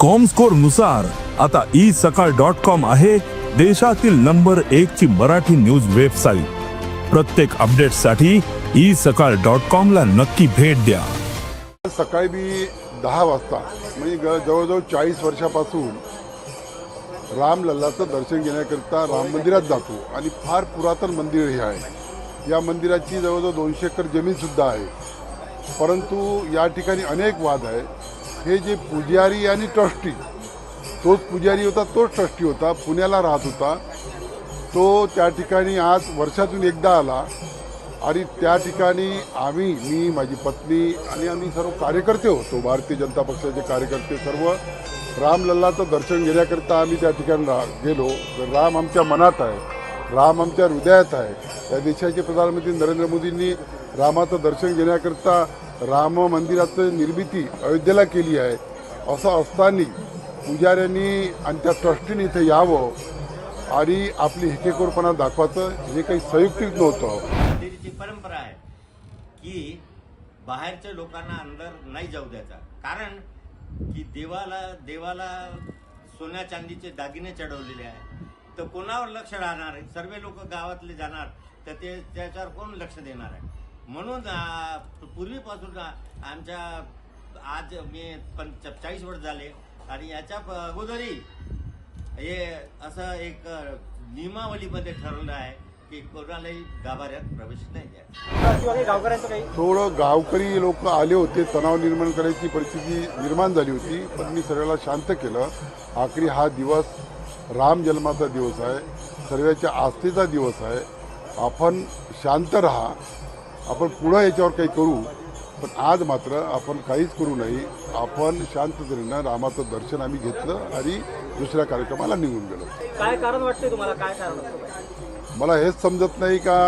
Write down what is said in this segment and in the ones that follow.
कॉमस्कोरनुसार आता ई सकाळ dot com आहे देशातील नंबर एक ची मराठी न्यूज वेबसाईट प्रत्येक अपडेटसाठी ई सकाळ डॉट कॉम ला नक्की भेट द्या. सकाळी मी दहा वाजता म्हणजे ग- जवळजवळ चाळीस वर्षापासून राम लल्लाचं दर्शन घेण्याकरिता राम मंदिरात जातो आणि फार पुरातन मंदिर हे आहे. या मंदिराची जवळजवळ दोनशे एकर जमीनसुद्धा आहे. परंतु या ठिकाणी अनेक वाद आहे हे जे पुजारी आणि ट्रस्टी तोच पुजारी होता तोच ट्रस्टी होता पुण्याला राहत होता. तो त्या ठिकाणी आज वर्षातून एकदा आला आणि त्या ठिकाणी आम्ही मी माझी पत्नी आणि आम्ही सर्व कार्यकर्ते होतो भारतीय जनता पक्षाचे कार्यकर्ते सर्व. रामलल्लाचं दर्शन घेण्याकरिता आम्ही त्या ठिकाणी रा गेलो. तर राम आमच्या मनात आहे. राम आमच्या हृदयात आहे. या देशाचे प्रधानमंत्री नरेंद्र मोदींनी रामाचं दर्शन घेण्याकरिता राम मंदिराचं निर्मिती अयोध्येला केली आहे असं असताना पुजाऱ्यांनी आणि त्या ट्रस्टीने इथं यावं आणि आपली हेकेखोरपणा दाखवायचं हे काही संयुक्तिक नव्हतं. परंपरा आहे की बाहेरच्या लोकांना अंदर नाही जाऊ द्यायचा. कारण की देवाला देवाला सोन्या चांदीचे दागिने चढवलेले आहे तर कोणावर लक्ष राहणार आहे? सर्व लोक गावातले जाणार तर ते त्याच्यावर कोण लक्ष देणार आहे? म्हणून पूर्वीपासून आमच्या आज मी पण चाळीस वर्ष झाले आणि याच्या अगोदरही हे असं एक नियमावलीमध्ये ठरवलं आहे की कोणालाही गाभाऱ्यात प्रवेश नाही काही थोडं गावकरी लोक आले होते तणाव निर्माण करायची परिस्थिती निर्माण झाली होती पण मी सर्वाला शांत केलं. आखरी हा दिवस राम जन्माचा दिवस आहे सर्वाच्या आस्थेचा दिवस आहे. आपण शांत राहा. आपण पुढं याच्यावर काही करू पण आज मात्र आपण काहीच करू नये आपण शांततेनं रामाचं दर्शन आम्ही घेतलं आणि दुसऱ्या कार्यक्रमाला निघून गेलो. काय कारण वाटते तुम्हाला? काय कारण मला हेच समजत नाही का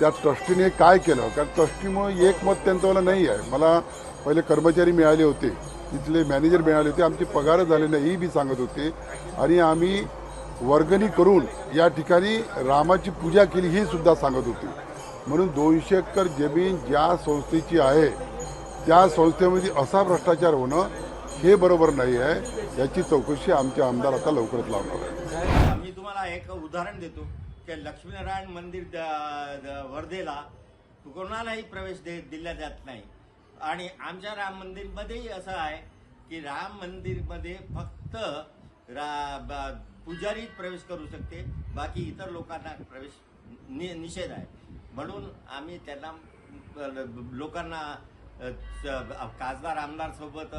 त्या ट्रस्टीने काय केलं? कारण ट्रस्टीमुळे एक मत त्यांचं मला नाही आहे. मला पहिले कर्मचारी मिळाले होते. तिथले मॅनेजर मिळाले होते. आमचे पगार झाले नाही ही बी सांगत होते. आणि आम्ही वर्गणी करून या ठिकाणी रामाची पूजा केली ही सुद्धा सांगत होती. म्हणून दोनशे एकर जमीन ज्या संस्थेची आहे त्या संस्थेमध्ये असा भ्रष्टाचार होणं हे बरोबर नाही आहे. याची चौकशी आमचे आमदार आता लवकरच लावणार आहे मी तुम्हाला एक उदाहरण देतो. की लक्ष्मीनारायण मंदिर द- द- वर्धेला कोणालाही प्रवेश दे दिला जात नाही. आणि आमच्या राम मंदिरमध्येही असं आहे की राम मंदिरमध्ये फक्त रा पुजारी प्रवेश करू शकते. बाकी इतर लोकांना प्रवेश नि निषेध आहे. म्हणून आम्ही त्यांना लोकांना खासदार आमदार सोबत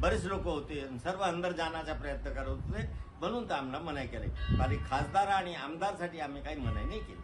बरेच लोक होते. सर्व अंदर जाण्याचा प्रयत्न करत होते. म्हणून तर आम्हाला मनाई केले. आणि खासदार आणि आमदारसाठी आम्ही काही मनाई नाही केली.